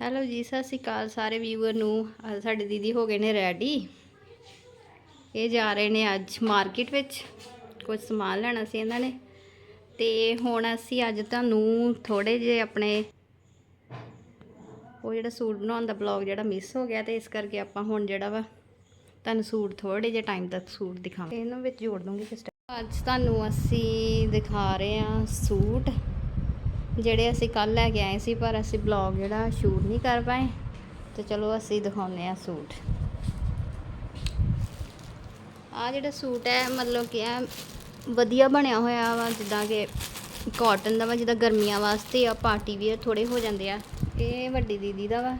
Hello ਜੀ, ਸਤਿ ਸ਼੍ਰੀ ਅਕਾਲ ਸਾਰੇ ਵੀਵਰ ਨੂੰ। ਸਾਡੇ ਦੀਦੀ ਹੋ ਗਏ ਨੇ ਰੈਡੀ ਇਹ ਜਾ ਰਹੇ ਨੇ ਅੱਜ ਮਾਰਕੀਟ ਵਿੱਚ। ਕੁਝ ਸਮਾਨ ਲੈਣਾ ਸੀ ਇਹਨਾਂ ਨੇ। ਤੇ ਹੁਣ ਅਸੀਂ ਅੱਜ ਤੁਹਾਨੂੰ ਥੋੜੇ ਜਿਹੇ ਆਪਣੇ ਉਹ ਜਿਹੜਾ ਸੂਟ ਬਣਾਉਣ ਦਾ ਬਲੌਗ ਜਿਹੜਾ ਮਿਸ ਹੋ ਗਿਆ ਤੇ ਇਸ ਕਰਕੇ ਆਪਾਂ ਹੁਣ ਜਿਹੜਾ ਵਾ ਤੁਹਾਨੂੰ ਸੂਟ ਥੋੜੇ ਜਿਹੇ ਟਾਈਮ ਤੱਕ ਸੂਟ ਦਿਖਾਵਾਂਗੇ। ਇਹਨਾਂ ਵਿੱਚ ਜੋੜ ਦੂੰਗੀ ਕਿਸ time। ਅੱਜ ਤੁਹਾਨੂੰ ਅਸੀਂ ਦਿਖਾ ਰਹੇ ਹਾਂ ਸੂਟ। ਜਿਹੜੇ ਅਸੀਂ ਕੱਲ ਲੈ ਕੇ ਆਏ ਸੀ, ਪਰ ਅਸੀਂ ਬਲੌਗ ਜਿਹੜਾ ਸ਼ੂਟ ਨਹੀਂ ਕਰ ਪਾਏ। ਤੇ ਚਲੋ ਅਸੀਂ ਦਿਖਾਉਂਦੇ ਆ ਸੂਟ। ਆ ਜਿਹੜਾ ਸੂਟ ਹੈ, ਮਤਲਬ ਕਿ ਇਹ ਵਧੀਆ ਬਣਿਆ ਹੋਇਆ ਵਾ, ਜਿੱਦਾਂ ਕਿ ਕਾਟਨ ਦਾ ਵਾ, ਜਿੱਦਾਂ ਗਰਮੀਆਂ ਵਾਸਤੇ ਆ ਪਾਰਟੀ ਵੀਅਰ ਥੋੜੇ ਹੋ ਜਾਂਦੇ ਆ। ਇਹ ਵੱਡੀ ਦੀਦੀ ਦਾ ਵਾ।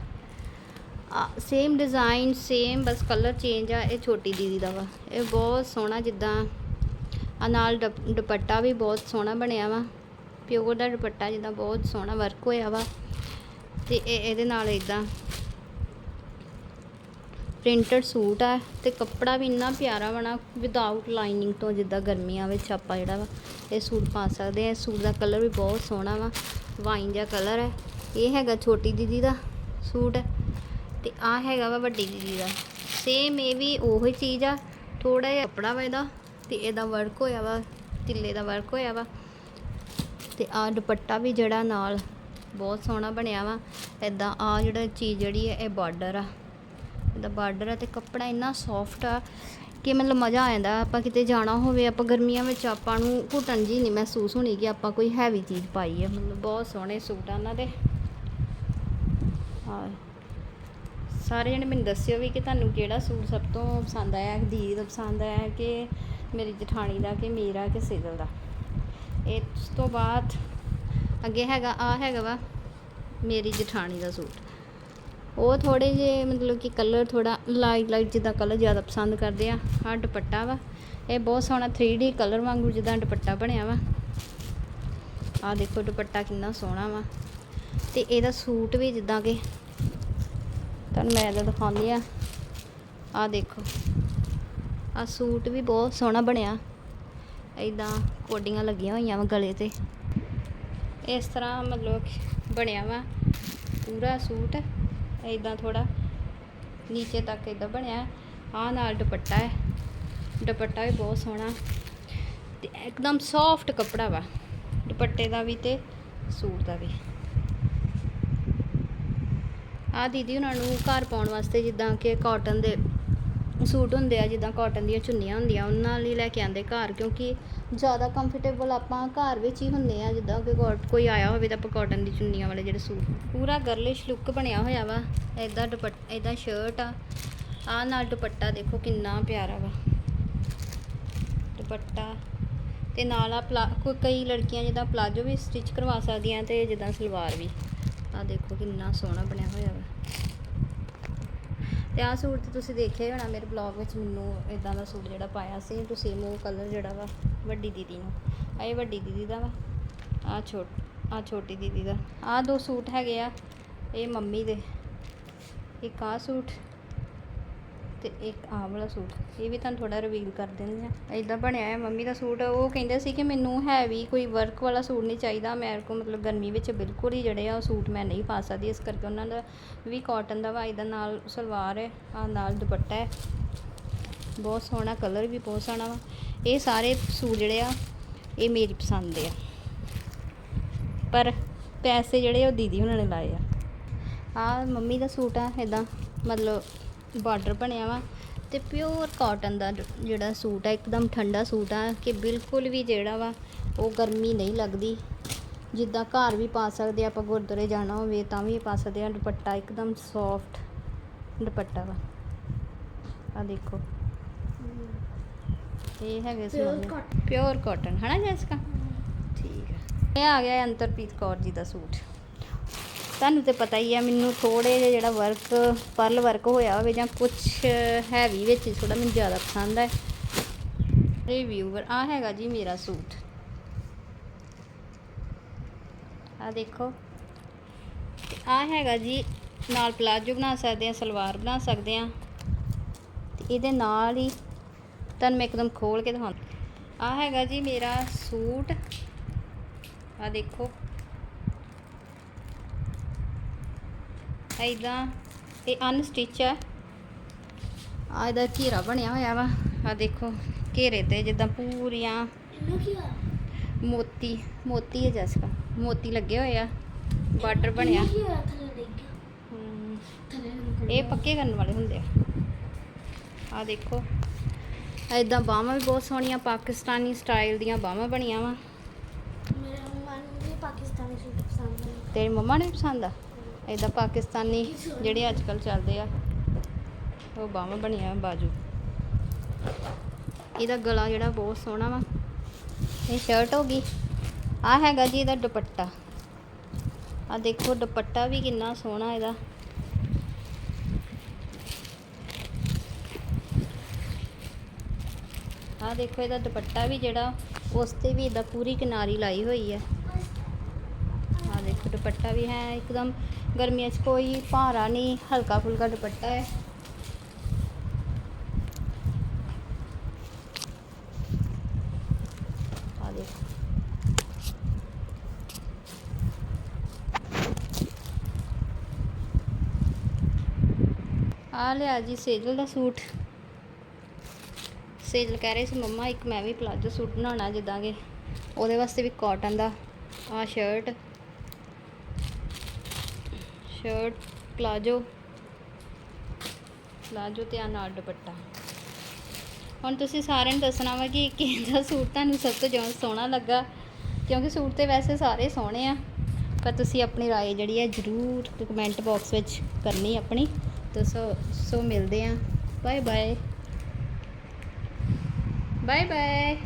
ਸੇਮ ਡਿਜ਼ਾਈਨ ਸੇਮ ਬਸ ਕਲਰ ਚੇਂਜ ਆ, ਇਹ ਛੋਟੀ ਦੀਦੀ ਦਾ ਵਾ। ਇਹ ਬਹੁਤ ਸੋਹਣਾ ਜਿੱਦਾਂ, ਆ ਨਾਲ ਦੁਪ- ਦੁਪੱਟਾ ਵੀ ਬਹੁਤ ਸੋਹਣਾ ਬਣਿਆ ਵਾ। ਪਿਓਰ ਦਾ ਦੁਪੱਟਾ ਜਿੱਦਾਂ ਬਹੁਤ ਸੋਹਣਾ ਵਰਕ ਹੋਇਆ ਵਾ ਤੇ ਇਹ ਇਹਦੇ ਨਾਲ ਇਦਾਂ ਪ੍ਰਿੰਟਡ ਸੂਟ ਆ ਤੇ ਕੱਪੜਾ ਵੀ ਇੰਨਾ ਪਿਆਰਾ ਬਣਾ ਵਿਦਆਊਟ ਲਾਈਨਿੰਗ ਤੋਂ ਜਿੱਦਾਂ ਗਰਮੀਆਂ ਵਿੱਚ ਆਪਾਂ ਜਿਹੜਾ ਵਾ ਇਹ ਸੂਟ ਪਾ ਸਕਦੇ ਆ ਇਸ ਸੂਟ ਦਾ ਕਲਰ ਵੀ ਬਹੁਤ ਸੋਹਣਾ ਵਾ ਵਾਈਨ ਜਿਹਾ ਕਲਰ ਹੈ ਇਹ ਹੈਗਾ ਛੋਟੀ ਦੀਦੀ ਦਾ ਸੂਟ ਤੇ ਆ ਹੈਗਾ ਵਾ ਵੱਡੀ ਦੀਦੀ ਦਾ। ਸੇਮ ਇਹ ਵੀ ਉਹੀ ਚੀਜ਼ ਆ ਥੋੜਾ ਜਿਹਾ ਕੱਪੜਾ ਵਾ ਇਹਦਾ ਤੇ ਇਹਦਾ ਵਰਕ ਹੋਇਆ ਵਾ, ਤਿੱਲੇ ਦਾ ਵਰਕ ਹੋਇਆ ਵਾ। ਤੇ ਆ ਦੁਪੱਟਾ ਵੀ ਜਿਹੜਾ ਨਾਲ ਬਹੁਤ ਸੋਹਣਾ ਬਣਿਆ ਵਾ। ਇਦਾਂ ਆ ਜਿਹੜਾ ਚੀਜ਼ ਜਿਹੜੀ ਹੈ, ਇਹ ਬਾਰਡਰ ਆ। ਇਹਦਾ ਬਾਰਡਰ ਆ ਤੇ ਕੱਪੜਾ ਇੰਨਾ ਸੌਫਟ ਆ ਕਿ ਮਤਲਬ ਮਜ਼ਾ ਆ ਜਾਂਦਾ। ਆਪਾਂ ਕਿਤੇ ਜਾਣਾ ਹੋਵੇ, ਆਪਾਂ ਗਰਮੀਆਂ ਵਿੱਚ ਆਪਾਂ ਨੂੰ ਘੁਟਣ ਜੀ ਨਹੀਂ ਮਹਿਸੂਸ ਹੋਣੀ ਕਿ ਆਪਾਂ ਕੋਈ ਹੈਵੀ ਚੀਜ਼ ਪਾਈ ਹੈ ਮਤਲਬ ਬਹੁਤ ਸੋਹਣੇ ਸੂਟ ਆ ਉਹਨਾਂ ਦੇ। ਹਾਂ ਸਾਰੇ ਜਣੇ ਮੈਨੂੰ ਦੱਸਿਓ ਵੀ ਕਿ ਤੁਹਾਨੂੰ ਕਿਹੜਾ ਸੂਟ ਸਭ ਤੋਂ ਪਸੰਦ ਆਇਆ, ਦੀਦੀ ਦਾ ਪਸੰਦ ਆਇਆ ਕਿ ਮੇਰੀ ਜਠਾਣੀ ਦਾ, ਕਿ ਮੇਰਾ, ਕਿ ਸਿਦਲ ਦਾ? ਇਸ ਤੋਂ ਬਾਅਦ ਅੱਗੇ ਹੈਗਾ ਆ ਹੈਗਾ ਵਾ ਮੇਰੀ ਜਠਾਣੀ ਦਾ ਸੂਟ। ਉਹ ਥੋੜੇ ਜੇ ਮਤਲਬ ਕਿ ਕਲਰ ਥੋੜਾ ਲਾਈਟ ਲਾਈਟ ਜਿੱਦਾਂ ਕਲਰ ਜ਼ਿਆਦਾ ਪਸੰਦ ਕਰਦੇ ਆ, ਆਹ ਦੁਪੱਟਾ ਵਾ। ਇਹ ਬਹੁਤ ਸੋਹਣਾ 3D ਕਲਰ ਵਾਂਗੂ ਜਿੱਦਾਂ ਦੁਪੱਟਾ ਬਣਿਆ ਵਾ। ਆਹ ਦੇਖੋ ਦੁਪੱਟਾ ਕਿੰਨਾ ਸੋਹਣਾ ਵਾ। ਤੇ ਇਹਦਾ ਸੂਟ ਵੀ ਜਿੱਦਾਂ ਕਿ ਤੁਹਾਨੂੰ ਮੈਂ ਇਹਦਾ ਦਿਖਾਉਂਦੀ ਆ। ਆਹ ਦੇਖੋ, ਆਹ ਸੂਟ ਵੀ ਬਹੁਤ ਸੋਹਣਾ ਬਣਿਆ। ਇਦਾਂ ਕੋਡੀਆਂ ਲੱਗੀਆਂ ਹੋਈਆਂ ਵਾ ਗਲੇ ਤੇ। ਇਸ ਤਰ੍ਹਾਂ ਮਤਲਬ ਬਣਿਆ ਵਾ ਪੂਰਾ ਸੂਟ। ਇਦਾਂ ਥੋੜਾ ਨੀਚੇ ਤੱਕ ਇਦਾਂ ਬਣਿਆ। ਆ ਨਾਲ ਦੁਪੱਟਾ ਹੈ। ਦੁਪੱਟਾ ਵੀ ਬਹੁਤ ਸੋਹਣਾ ਤੇ ਇੱਕਦਮ ਸੌਫਟ ਕੱਪੜਾ ਵਾ। ਦੁਪੱਟੇ ਦਾ ਵੀ ਤੇ ਸੂਟ ਦਾ ਵੀ। ਆ ਦੀਦੀ ਉਹਨਾਂ ਨੂੰ ਘਰ ਪਾਉਣ ਵਾਸਤੇ ਜਿੱਦਾਂ ਕਿ ਕਾਟਨ ਦੇ ਸੂਟ ਹੁੰਦੇ ਆ, ਜਿੱਦਾਂ ਕਾਟਨ ਦੀਆਂ ਚੁੰਨੀਆਂ ਹੁੰਦੀਆਂ, ਉਹਨਾਂ ਲਈ ਲੈ ਕੇ ਆਂਦੇ ਘਰ, ਕਿਉਂਕਿ ਜ਼ਿਆਦਾ ਕੰਫਰਟੇਬਲ ਆਪਾਂ ਘਰ ਵਿੱਚ ਹੀ ਹੁੰਦੇ ਆ, ਜਿੱਦਾਂ ਕਿ ਕੋਈ ਆਇਆ ਹੋਵੇ ਤਾਂ ਆਪਾਂ ਕਾਟਨ ਦੀ ਚੁੰਨੀਆਂ ਵਾਲੇ ਜਿਹੜੇ ਸੂਟ ਪੂਰਾ ਗਰਲਿਸ਼ ਲੁੱਕ ਬਣਿਆ ਹੋਇਆ ਵਾ ਇਦਾਂ ਦੁਪੱਟ ਇਦਾਂ ਸ਼ਰਟ ਆ ਆ ਨਾਲ ਦੁਪੱਟਾ ਦੇਖੋ ਕਿੰਨਾ ਪਿਆਰਾ ਵਾ। ਦੁਪੱਟਾ ਤੇ ਨਾਲ ਆ ਪਲਾ, ਕੋਈ ਕਈ ਲੜਕੀਆਂ ਜਿੱਦਾਂ ਪਲਾਜੋ ਵੀ ਸਟਿਚ ਕਰਵਾ ਸਕਦੀਆਂ ਤੇ ਜਿੱਦਾਂ ਸਲਵਾਰ ਵੀ। ਆ ਦੇਖੋ ਕਿੰਨਾ ਸੋਹਣਾ ਬਣਿਆ ਹੋਇਆ ਵਾ। ਤੇ ਆਹ ਸੂਟ ਤੇ ਤੁਸੀਂ ਦੇਖਿਆ ਹੋਣਾ ਮੇਰੇ ਬਲੌਗ ਵਿੱਚ ਮੈਨੂੰ ਇਦਾਂ ਦਾ ਸੂਟ ਜਿਹੜਾ ਪਾਇਆ ਸੀ, ਤੁਸੀਂ ਉਹ ਕਲਰ ਜਿਹੜਾ ਵਾ, ਵੱਡੀ ਦੀਦੀ ਨੂੰ। ਆਹ ਇਹ ਵੱਡੀ ਦੀਦੀ ਦਾ ਵਾ ਆ ਛੋਟ ਆ ਛੋਟੀ ਦੀਦੀ ਦਾ। ਆ ਦੋ ਸੂਟ ਹੈਗੇ ਆ, ਇਹ ਮੰਮੀ ਦੇ। ਇੱਕ ਆ ਸੂਟ ਤੇ ਇੱਕ ਆਹ ਵਾਲਾ ਸੂਟ। ਇਹ ਵੀ ਤੁਹਾਨੂੰ ਥੋੜਾ ਰਿਵੀਲ ਕਰ ਦਿੰਦੇ ਆ ਇਦਾਂ ਬਣਿਆ ਹੈ ਮੰਮੀ ਦਾ ਸੂਟ। ਉਹ ਕਹਿੰਦੇ ਸੀ ਕਿ ਮੈਨੂੰ ਹੈਵੀ ਕੋਈ ਵਰਕ ਵਾਲਾ ਸੂਟ ਨਹੀਂ ਚਾਹੀਦਾ। ਮੇਰੇ ਕੋਲ ਮਤਲਬ ਗਰਮੀ ਵਿੱਚ ਬਿਲਕੁਲ ਹੀ ਜਿਹੜੇ ਆ ਉਹ ਸੂਟ ਮੈਂ ਨਹੀਂ ਪਾ ਸਕਦੀ। ਇਸ ਕਰਕੇ ਉਹਨਾਂ ਦਾ ਵੀ ਕਾਟਨ ਦਾ ਵਾ ਇਹਦਾ ਨਾਲ ਸਲਵਾਰ ਹੈ ਆ ਨਾਲ ਦੁਪੱਟਾ ਹੈ। ਬਹੁਤ ਸੋਹਣਾ ਕਲਰ ਵੀ ਬਹੁਤ ਸੋਹਣਾ ਵਾ। ਇਹ ਸਾਰੇ ਸੂਟ ਜਿਹੜੇ ਆ, ਇਹ ਮੇਰੀ ਪਸੰਦ ਦੇ ਆ। ਪਰ ਪੈਸੇ ਜਿਹੜੇ ਉਹ ਦੀਦੀ ਉਹਨਾਂ ਨੇ ਲਾਏ ਆ। ਆ ਮੰਮੀ ਦਾ ਸੂਟ ਆ ਇਦਾਂ ਮਤਲਬ ਬਾਰਡਰ ਬਣਿਆ ਵਾ ਤੇ ਪਿਓਰ ਕਾਟਨ ਦਾ ਜਿਹੜਾ ਸੂਟ ਆ ਇੱਕਦਮ ਠੰਡਾ ਸੂਟ ਆ ਕਿ ਬਿਲਕੁਲ ਵੀ ਜਿਹੜਾ ਵਾ ਉਹ ਗਰਮੀ ਨਹੀਂ ਲੱਗਦੀ। ਜਿੱਦਾਂ ਘਰ ਵੀ ਪਾ ਸਕਦੇ ਆਪਾਂ ਗੁਰਦੁਆਰੇ ਜਾਣਾ ਹੋਵੇ ਤਾਂ ਵੀ ਪਾ ਸਕਦੇ ਆ ਦੁਪੱਟਾ ਇੱਕਦਮ ਸੌਫਟ ਦੁਪੱਟਾ ਵਾ। ਆ ਦੇਖੋ। ਇਹ ਹੈਗੇ ਸੀ ਪਿਓਰ ਕਾਟਨ ਹਨਾ ਜੈਸਕਾ? ਠੀਕ ਹੈ ਇਹ ਆ ਗਿਆ ਅੰਤਰਪ੍ਰੀਤ ਕੌਰ ਜੀ ਦਾ ਸੂਟ। ਤੁਹਾਨੂੰ ਤੇ ਪਤਾ ਹੀ ਆ, ਮੈਨੂੰ ਥੋੜੇ ਜਿਹਾ ਜਿਹੜਾ ਵਰਕ ਪਰਲ ਵਰਕ ਹੋਇਆ ਹੋਵੇ ਜਾਂ ਕੁਝ ਹੈਵੀ ਵਿੱਚ ਥੋੜਾ ਮੈਨੂੰ ਜ਼ਿਆਦਾ ਪਸੰਦ ਹੈ ਰਿਵਿਊਵਰ ਆ ਹੈਗਾ ਜੀ ਮੇਰਾ ਸੂਟ। ਆ ਦੇਖੋ। ਆ ਹੈਗਾ ਜੀ, ਨਾਲ ਪਲਾਜੋ ਬਣਾ ਸਕਦੇ ਆ, ਸਲਵਾਰ ਬਣਾ ਸਕਦੇ ਆ। ਤੇ ਇਹਦੇ ਨਾਲ ਹੀ ਤੁਹਾਨੂੰ ਮੈਂ ਇੱਕਦਮ ਖੋਲ ਕੇ ਦਿਖਾਉਂਦਾ। ਆ ਹੈਗਾ ਜੀ ਮੇਰਾ ਸੂਟ। ਆ ਦੇਖੋ। ਐਦਾਂ ਇਹ ਅਨਸਟਿਚ ਹੈ। ਆ ਇਹਦਾ ਘੇਰਾ ਬਣਿਆ ਹੋਇਆ ਵਾ। ਆ ਦੇਖੋ ਘੇਰੇ ਤੇ ਜਿੱਦਾਂ ਪੂਰੀਆਂ ਮੋਤੀ ਮੋਤੀ ਹੈ ਜੈਸਕਾ। ਮੋਤੀ ਲੱਗੇ ਹੋਏ ਆ। ਬਾਰਡਰ ਬਣਿਆ। ਇਹ ਪੱਕੇ ਕਰਨ ਵਾਲੇ ਹੁੰਦੇ ਆ। ਆ ਦੇਖੋ। ਐਦਾਂ ਬਾਹਾਂ ਵੀ ਬਹੁਤ ਸੋਹਣੀਆਂ ਪਾਕਿਸਤਾਨੀ ਸਟਾਈਲ ਦੀਆਂ ਬਾਹਾਂ ਬਣੀਆਂ ਵਾ। ਮੇਰੇ ਮਨ ਵੀ ਪਾਕਿਸਤਾਨੀ ਸੂਟ ਪਸੰਦ ਹੈ ਤੇਰੀ ਮੰਮਾ ਨੂੰ ਵੀ ਪਸੰਦ ਆ? ਐਦਾਂ ਪਾਕਿਸਤਾਨੀ ਜਿਹੜੇ ਅੱਜ ਕੱਲ ਚੱਲਦੇ ਆ, ਉਹ ਬਾਹਾਂ ਬਣੀਆਂ ਬਾਜੂ। ਇਹਦਾ ਗਲਾ ਜਿਹੜਾ ਬਹੁਤ ਸੋਹਣਾ ਵਾ। ਇਹ ਸ਼ਰਟ ਹੋ ਗਈ। ਆ ਹੈਗਾ ਜੀ ਇਹਦਾ ਦੁਪੱਟਾ। ਆ ਦੇਖੋ, ਦੁਪੱਟਾ ਵੀ ਕਿੰਨਾ ਸੋਹਣਾ ਇਹਦਾ। ਆ ਦੇਖੋ, ਇਹਦਾ ਦੁਪੱਟਾ ਵੀ ਜਿਹੜਾ, ਉਸ ਤੇ ਵੀ ਇਹਦਾ ਪੂਰੀ ਕਿਨਾਰੀ ਲਾਈ ਹੋਈ ਹੈ ਆ ਦੇਖੋ, ਦੁਪੱਟਾ ਵੀ ਹੈ ਇੱਕਦਮ। ਗਰਮੀਆਂ 'ਚ ਕੋਈ ਭਾਰਾ ਨਹੀਂ, ਹਲਕਾ ਫੁਲਕਾ ਦੁਪੱਟਾ ਹੈ। ਆ ਦੇਖੋ। ਆ ਲਿਆ ਜੀ ਸੇਜਲ ਦਾ ਸੂਟ। ਸੇਜਲ ਕਹਿ ਰਹੇ ਸੀ, ਮੰਮਾ, ਇੱਕ ਮੈਂ ਵੀ ਪਲਾਜੋ ਸੂਟ ਬਣਾਉਣਾ ਜਿੱਦਾਂ ਕਿ ਉਹਦੇ ਵਾਸਤੇ ਵੀ ਕਾਟਨ ਦਾ ਆ ਸ਼ਰਟ ਸ਼ਰਟ ਪਲਾਜੋ ਪਲਾਜੋ ਤੇ ਆ ਨਾਲ ਦੁਪੱਟਾ ਹੁਣ ਤੁਸੀਂ ਸਾਰਿਆਂ ਨੂੰ ਦੱਸਣਾ ਵਾ ਕਿ ਕਿਹਦਾ ਸੂਟ ਤੁਹਾਨੂੰ ਸਭ ਤੋਂ ਜ਼ਿਆਦਾ ਸੋਹਣਾ ਲੱਗਾ ਕਿਉਂਕਿ ਸੂਟ ਤੇ ਵੈਸੇ ਸਾਰੇ ਸੋਹਣੇ ਆ ਪਰ ਤੁਸੀਂ ਆਪਣੀ رائے ਜਿਹੜੀ ਹੈ ਜਰੂਰ ਕਮੈਂਟ ਬਾਕਸ ਵਿੱਚ ਕਰਨੀ ਆਪਣੀ ਤਾਂ ਸੋ ਸੋ ਮਿਲਦੇ ਆ ਬਾਏ ਬਾਏ ਬਾਏ ਬਾਏ